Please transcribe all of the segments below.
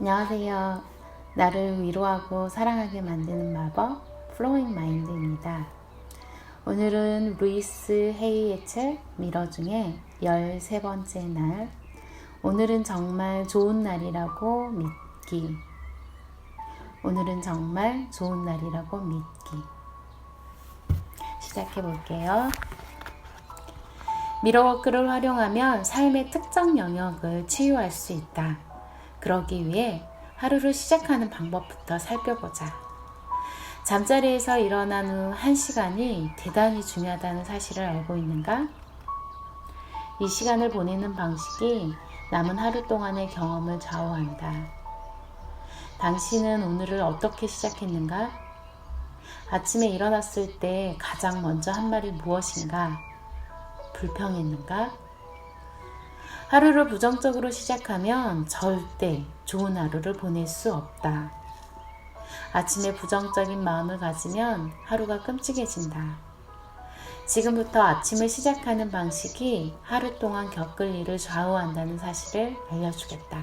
안녕하세요. 나를 위로하고 사랑하게 만드는 마법 플로잉 마인드입니다. 오늘은 루이스 헤이의 책 미러 중에 13번째 날 오늘은 정말 좋은 날이라고 믿기 오늘은 정말 좋은 날이라고 믿기 시작해 볼게요. 미러워크를 활용하면 삶의 특정 영역을 치유할 수 있다. 그러기 위해 하루를 시작하는 방법부터 살펴보자. 잠자리에서 일어난 후 1시간이 대단히 중요하다는 사실을 알고 있는가? 이 시간을 보내는 방식이 남은 하루 동안의 경험을 좌우한다. 당신은 오늘을 어떻게 시작했는가? 아침에 일어났을 때 가장 먼저 한 말이 무엇인가? 불평했는가? 하루를 부정적으로 시작하면 절대 좋은 하루를 보낼 수 없다. 아침에 부정적인 마음을 가지면 하루가 끔찍해진다. 지금부터 아침을 시작하는 방식이 하루 동안 겪을 일을 좌우한다는 사실을 알려주겠다.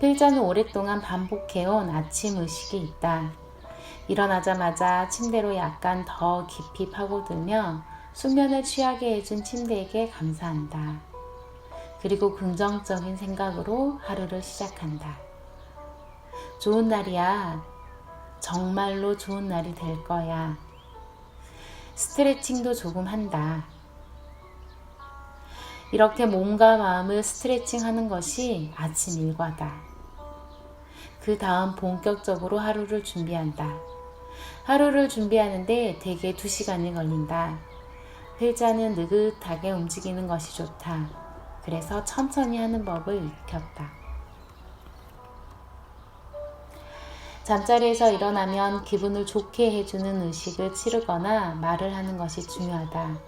필자는 오랫동안 반복해온 아침 의식이 있다. 일어나자마자 침대로 약간 더 깊이 파고들며 숙면을 취하게 해준 침대에게 감사한다. 그리고 긍정적인 생각으로 하루를 시작한다. 좋은 날이야. 정말로 좋은 날이 될 거야. 스트레칭도 조금 한다. 이렇게 몸과 마음을 스트레칭 하는 것이 아침 일과다. 그 다음 본격적으로 하루를 준비한다. 하루를 준비하는데 대개 2시간이 걸린다. 필자는 느긋하게 움직이는 것이 좋다. 그래서 천천히 하는 법을 익혔다. 잠자리에서 일어나면 기분을 좋게 해주는 의식을 치르거나 말을 하는 것이 중요하다.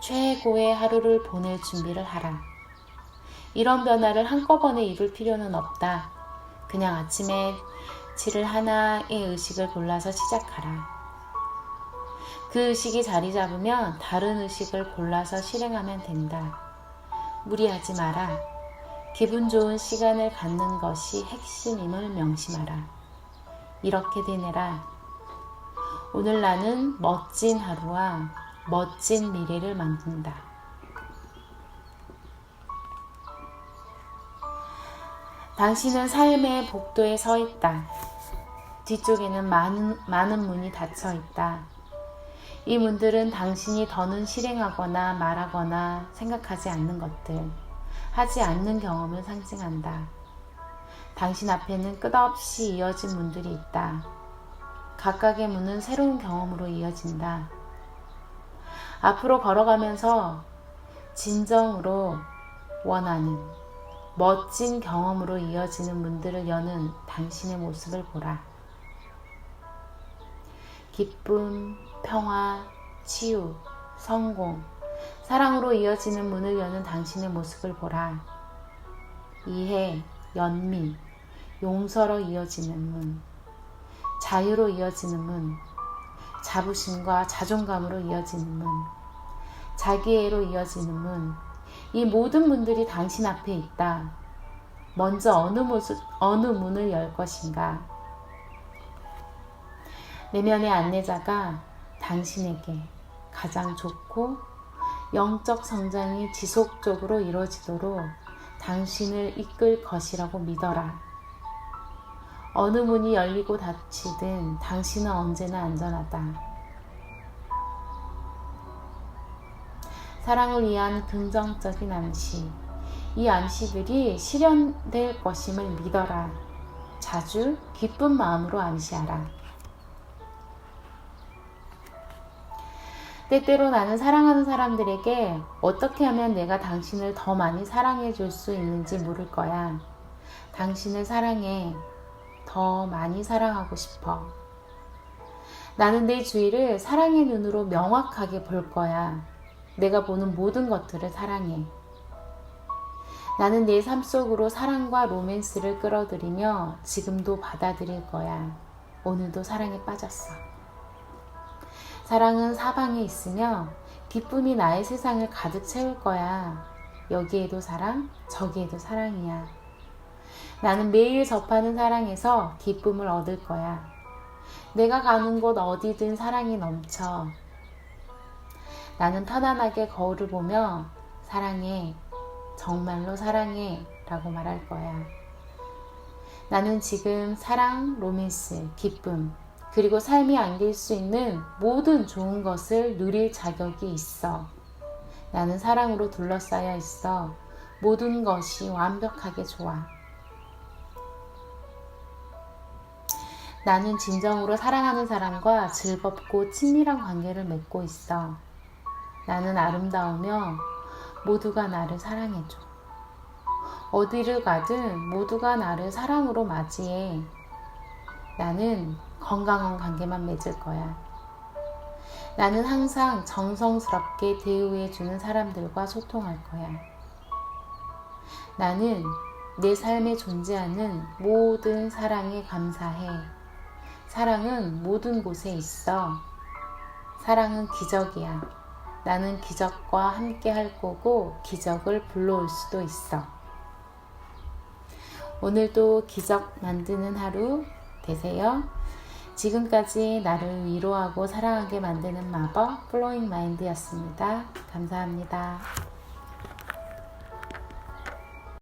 최고의 하루를 보낼 준비를 하라. 이런 변화를 한꺼번에 이룰 필요는 없다. 그냥 아침에 치를 하나의 의식을 골라서 시작하라. 그 의식이 자리 잡으면 다른 의식을 골라서 실행하면 된다. 무리하지 마라. 기분 좋은 시간을 갖는 것이 핵심임을 명심하라. 이렇게 되내라. 오늘 나는 멋진 하루와 멋진 미래를 만든다. 당신은 삶의 복도에 서 있다. 뒤쪽에는 많은, 많은 문이 닫혀 있다. 이 문들은 당신이 더는 실행하거나 말하거나 생각하지 않는 것들, 하지 않는 경험을 상징한다. 당신 앞에는 끝없이 이어진 문들이 있다. 각각의 문은 새로운 경험으로 이어진다. 앞으로 걸어가면서 진정으로 원하는 멋진 경험으로 이어지는 문들을 여는 당신의 모습을 보라. 기쁨, 평화, 치유, 성공, 사랑으로 이어지는 문을 여는 당신의 모습을 보라. 이해, 연민, 용서로 이어지는 문, 자유로 이어지는 문, 자부심과 자존감으로 이어지는 문, 자기애로 이어지는 문, 이 모든 문들이 당신 앞에 있다. 먼저 어느, 모습, 어느 문을 열 것인가? 내면의 안내자가 당신에게 가장 좋고 영적 성장이 지속적으로 이루어지도록 당신을 이끌 것이라고 믿어라. 어느 문이 열리고 닫히든 당신은 언제나 안전하다. 사랑을 위한 긍정적인 암시. 이 암시들이 실현될 것임을 믿어라. 자주 기쁜 마음으로 암시하라. 때때로 나는 사랑하는 사람들에게 어떻게 하면 내가 당신을 더 많이 사랑해 줄 수 있는지 물을 거야. 당신을 사랑해. 더 많이 사랑하고 싶어. 나는 내 주위를 사랑의 눈으로 명확하게 볼 거야. 내가 보는 모든 것들을 사랑해. 나는 내 삶 속으로 사랑과 로맨스를 끌어들이며 지금도 받아들일 거야. 오늘도 사랑에 빠졌어. 사랑은 사방에 있으며 기쁨이 나의 세상을 가득 채울 거야. 여기에도 사랑, 저기에도 사랑이야. 나는 매일 접하는 사랑에서 기쁨을 얻을 거야. 내가 가는 곳 어디든 사랑이 넘쳐. 나는 편안하게 거울을 보며 사랑해, 정말로 사랑해 라고 말할 거야. 나는 지금 사랑, 로맨스, 기쁨, 그리고 삶이 안길 수 있는 모든 좋은 것을 누릴 자격이 있어. 나는 사랑으로 둘러싸여 있어. 모든 것이 완벽하게 좋아. 나는 진정으로 사랑하는 사람과 즐겁고 친밀한 관계를 맺고 있어. 나는 아름다우며 모두가 나를 사랑해줘. 어디를 가든 모두가 나를 사랑으로 맞이해. 나는 건강한 관계만 맺을 거야. 나는 항상 정성스럽게 대우해주는 사람들과 소통할 거야. 나는 내 삶에 존재하는 모든 사랑에 감사해. 사랑은 모든 곳에 있어. 사랑은 기적이야. 나는 기적과 함께 할 거고 기적을 불러올 수도 있어. 오늘도 기적 만드는 하루 되세요. 지금까지 나를 위로하고 사랑하게 만드는 마법 플로잉 마인드였습니다. 감사합니다.